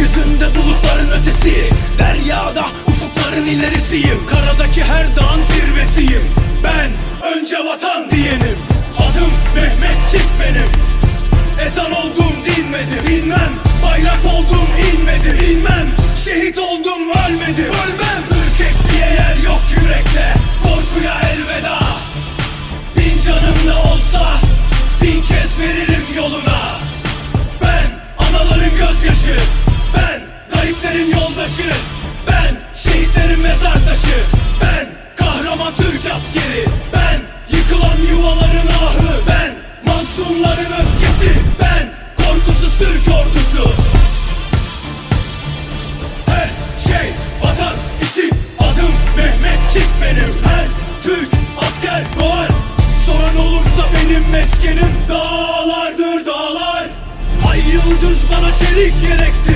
Gökyüzünde bulutların ötesi Deryada ufukların ilerisiyim. Karadaki her dağın zirvesiyim. Ben önce vatan diyenim. Adım Mehmetçik benim. Ezan oldum dinmedim Dinmem bayrak oldum inmedim İnmem şehit oldum ölmedim Ölmem ürkekliğe yer yok yürekte. Korkuya elveda. Bin canım ne olsa bin kez veririm yoluna mazlumların öfkesi Ben korkusuz Türk ordusu. Her şey vatan için adım Mehmetçik benim. Her Türk asker doğar. Soran olursa benim meskenim Dağlardır dağlar. Ay yıldız bana çelik gerektir